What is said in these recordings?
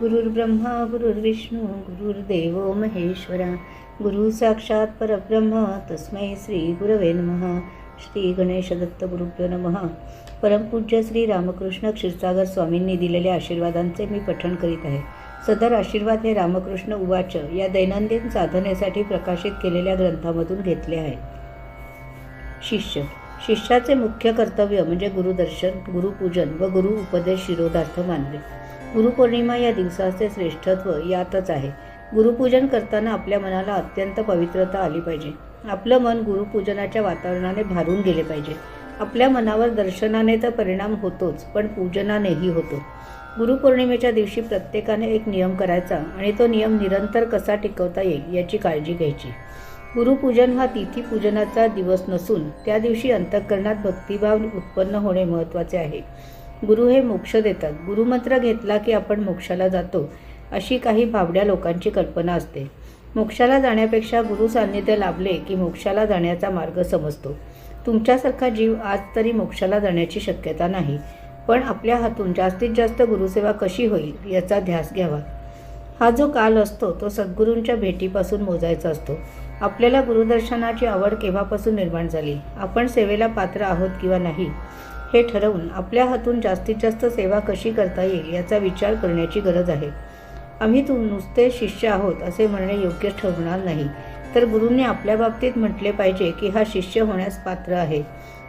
गुरुर्ब्रह्मा गुरुर्विष्णू गुरुर्देव महेश्वरा. गुरु साक्षात परब्रह्म तस्मै श्री गुरवे नमः. श्री गणेश दत्त गुरुभ्यो नमः. परमपूज्य श्री रामकृष्ण क्षीरसागर स्वामींनी दिलेल्या आशीर्वादांचे मी पठण करीत आहे. सदर आशीर्वाद हे रामकृष्ण उवाच या दैनंदिन साधनेसाठी प्रकाशित केलेल्या ग्रंथामधून घेतले आहे. शिष्य. शिष्याचे मुख्य कर्तव्य म्हणजे गुरुदर्शन गुरुपूजन व गुरु उपदेश शिरोधार्थ मानले गुरुपौर्णिमा या दिवसाचे श्रेष्ठत्व यातच आहे. गुरुपूजन करताना आपल्या मनाला अत्यंत पवित्रता आली पाहिजे. आपलं मन गुरुपूजनाच्या वातावरणाने भारून गेले पाहिजे. आपल्या मनावर दर्शनाने तर परिणाम होतोच पण पूजनानेही होतो. गुरुपौर्णिमेच्या दिवशी प्रत्येकाने एक नियम करायचा आणि तो नियम निरंतर कसा टिकवता येईल याची काळजी घ्यायची. गुरुपूजन हा तिथी पूजनाचा दिवस नसून त्या दिवशी अंतःकरणात भक्तिभाव उत्पन्न होणे महत्त्वाचे आहे. गुरु हे मोक्ष देतात. गुरुमंत्र घेतला की आपण मोक्षाला जातो अशी काही भाबड्या लोकांची कल्पना असते. मोक्षाला जाण्यापेक्षा गुरु सान्निध्य लाभले की मोक्षाला जाण्याचा मार्ग समजतो. तुमच्यासारखा जीव आज तरी मोक्षाला जाण्याची शक्यता नाही पण आपल्या हातून जास्तीत जास्त गुरुसेवा कशी होईल याचा ध्यास घ्यावा. हा जो काल असतो तो सद्गुरूंच्या भेटीपासून मोजायचा असतो. आपल्याला गुरुदर्शनाची आवड केव्हापासून निर्माण झाली? आपण सेवेला पात्र आहोत किंवा नाही? हे ठरवून आपल्या हातून जास्तीत जास्त सेवा कशी करता येईल याचा विचार करण्याची गरज आहे. आम्ही तू नुसते शिष्य आहोत असे म्हणणे योग्य ठरणार नाही. तर गुरूंनी आपल्या बाबतीत म्हटले पाहिजे की हा शिष्य होण्यास पात्र आहे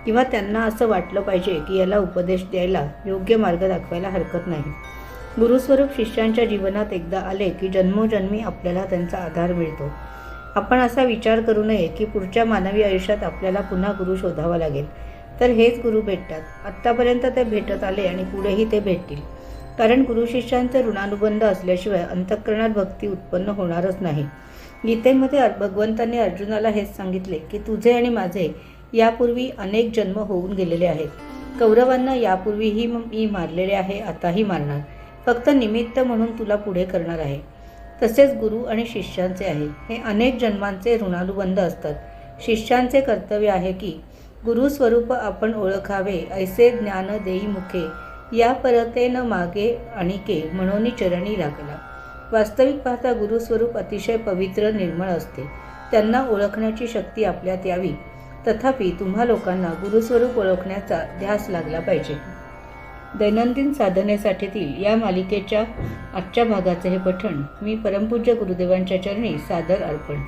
किंवा त्यांना असं वाटलं पाहिजे की याला उपदेश द्यायला योग्य मार्ग दाखवायला हरकत नाही. गुरुस्वरूप शिष्यांच्या जीवनात एकदा आले की जन्मोजन्मी आपल्याला त्यांचा आधार मिळतो. आपण असा विचार करू नये की पुढच्या मानवी आयुष्यात आपल्याला पुन्हा गुरु शोधावा लागेल. तर हेच गुरु भेटतात. आत्तापर्यंत ते भेटत आले आणि पुढेही ते भेटतील. कारण गुरु शिष्यांचे ऋणानुबंध असल्याशिवाय अंतःकरणात भक्ती उत्पन्न होणारच नाही. गीतेमध्ये भगवंतांनी अर्जुनाला हेच सांगितले की तुझे आणि माझे यापूर्वी अनेक जन्म होऊन गेलेले आहेत. कौरवांना यापूर्वीही मी मारलेले आहे आताही मारणार. फक्त निमित्त म्हणून तुला पुढे करणार आहे. तसेच गुरु आणि शिष्यांचे आहे. हे अनेक जन्मांचे ऋणानुबंध असतात. शिष्यांचे कर्तव्य आहे की गुरुस्वरूप आपण ओळखावे ऐसे ज्ञान देई मुखे. या परते न मागे आणिके म्हणून चरणी लागला. वास्तविक पाहता गुरुस्वरूप अतिशय पवित्र निर्मळ असते. त्यांना ओळखण्याची शक्ती आपल्यात यावी. तथापि तुम्हा लोकांना गुरुस्वरूप ओळखण्याचा ध्यास लागला पाहिजे. दैनंदिन साधनेसाठीतील या मालिकेच्या आजच्या भागाचे हे पठण मी परमपूज्य गुरुदेवांच्या चरणी सादर अर्पण.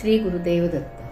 श्री गुरुदेव दत्त.